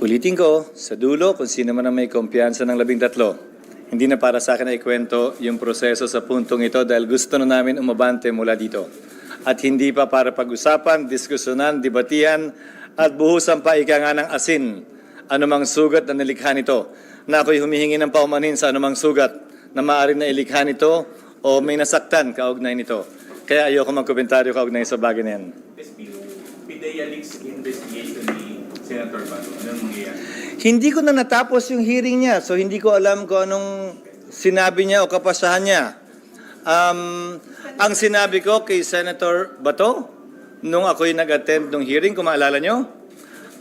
Ulitin ko, sa dulo, kung sino man ang may kumpiyansa ng labing tatlo, hindi na para sa akin na ikwento yung proseso sa puntong ito dahil gusto na namin umabante mula dito. At hindi pa para pag-usapan, diskusyonan, debatihan, at buhusan pa ika nga ng asin anumang sugat na nilikha nito na ako'y humihingi ng paumanhin sa anumang sugat na maaari na ilikha nito o may nasaktan kaugnay nito. Kaya ayoko magkomentaryo kaugnay sa bagay na yan. PIDEA leaks investigation ni Senator Bato. Anong mangyayari? Hindi ko na natapos yung hearing niya, so hindi ko alam kung anong sinabi niya o kapasahan niya. Um, ang sinabi ko kay Senator Bato, nung ako'y nag-attend ng hearing, kung maalala nyo,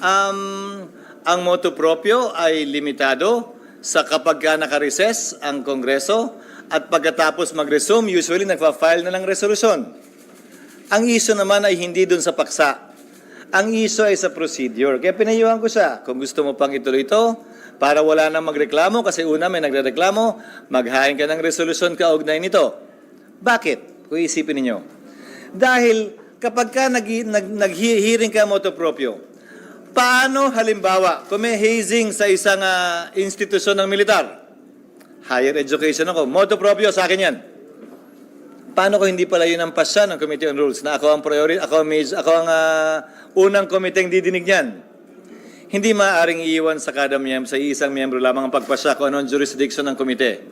um, ang motu proprio ay limitado sa kapag ka nakareses ang Kongreso at pagkatapos mag-resume, usually nagpa-file na ng resolusyon. Ang iso naman ay hindi dun sa paksa. Ang iso ay sa procedure. Kaya pinayuhan ko siya, kung gusto mo pang ituloy ito, para wala nang magreklamo, kasi una may nagrereklamo, maghain ka ng resolusyon kaugnay nito. Bakit? Kung isipin ninyo. Dahil kapag ka nag, nag, nag-hearing ka moto proprio, paano halimbawa, kung may hazing sa isang ah, institusyon ng militar, higher education ako, moto proprio sa akin yan. Paano ko hindi pala yun ang pasya ng Committee on Rules na ako ang priority, ako major, ako ang ah, unang komiteng didinig niyan? Hindi maaaring iiwan sa kada miyembro, sa isang miyembro lamang ang pagpasya kung anong jurisdiction ng komite.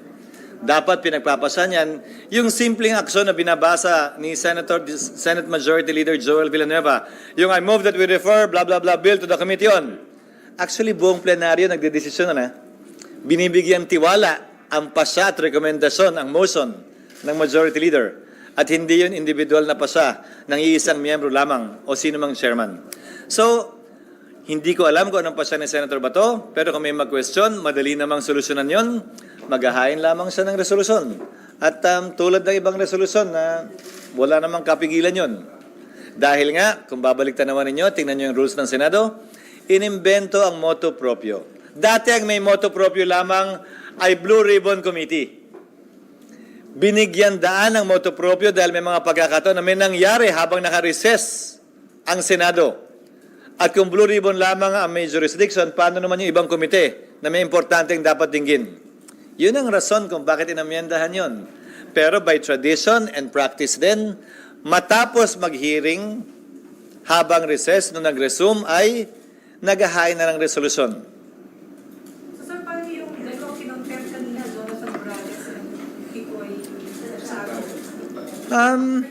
Dapat pinagpapasya niyan yung simpleng aksyon na binabasa ni Senator Senate Majority Leader Joel Villanueva. Yung I move that we refer blah blah blah bill to the committee on. Actually, buong plenaryo nagdedesisyon na. Binibigyan tiwala ang pasya at rekomendasyon, ang motion ng Majority Leader. At hindi yun individual na pasya ng iisang miyembro lamang o sino mang chairman. So, hindi ko alam kung anong pasya ni Senator Bato, pero kung may mag-question, madali namang solusyonan yon. Maghahain lamang siya ng resolusyon. At um, tulad ng ibang resolusyon na wala namang kapigilan yon. Dahil nga, kung babalik tanawan ninyo, tingnan nyo yung rules ng Senado, inimbento ang motu proprio. Dati ang may motu proprio lamang ay Blue Ribbon Committee. Binigyan daan ng motu proprio dahil may mga pagkakataon na may nangyari habang naka-recess ang Senado. At kung Blue Ribbon lamang ang may jurisdiction, paano naman yung ibang komite na may importanteng dapat dinggin? Yun ang rason kung bakit inamyendahan yon. Pero by tradition and practice din, matapos mag-hearing, habang recess, nung nag-resume, ay naghahain na ng resolusyon. So sir, paano yung dalawang kinontempt kanina doon sa Morales and Kikoy sa akin? Um,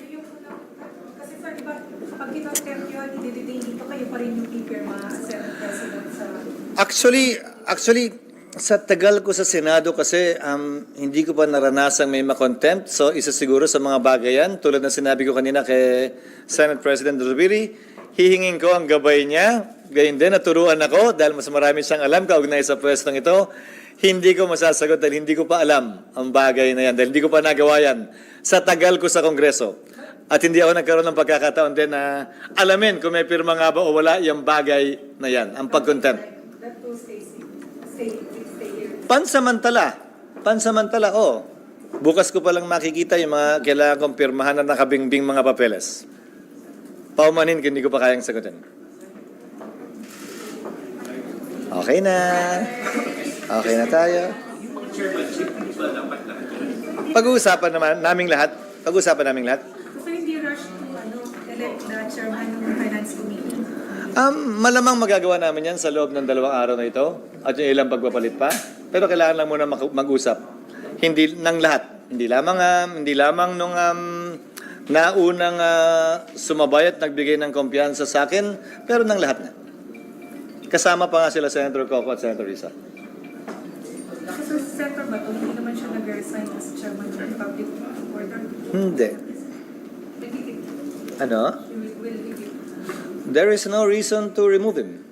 kasi sir, iba, pag kinontempt yun, i-detain dito kayo pa rin yung pipirma Senate President sa... Actually, actually, sa tagal ko sa Senado kasi um, hindi ko pa naranasang may makontempt. So isa siguro sa mga bagay yan, tulad na sinabi ko kanina kay Senate President Rubiri, hihingin ko ang gabay niya. Gayun din, naturuan ako dahil mas marami siyang alam kaugnay sa pwestong ito. Hindi ko masasagot dahil hindi ko pa alam ang bagay na yan, dahil hindi ko pa nagawa yan sa tagal ko sa Kongreso. At hindi ako nagkaroon ng pagkakataon din na alamin kung may pirma nga ba o wala yung bagay na yan, ang here. Pansamantala. Pansamantala, oh. Bukas ko palang makikita yung mga kailangan kong pirmahan na nakabingbing mga papeles. Paumanin kung hindi ko pa kayang sagutin. Okay na. Okay na tayo. Pag-uusapan naman naming lahat. Pag-uusapan naming lahat. So hindi rush to ano, elect the chairman ng Finance Committee? Um, malamang magagawa namin yan sa loob ng dalawang araw na ito at yung ilang pagpapalit pa. Pero kailangan lang muna mag-usap. Hindi ng lahat. Hindi lamang um, hindi lamang nung um, naunang uh, sumabay at nagbigay ng kumpiyansa sa akin, pero ng lahat na. Kasama pa nga sila Senator Coco at Senator Risa. Sa Senator Bato, hindi naman siya nag-resign as chairman ng public order. Hindi. Ano? There is no reason to remove him.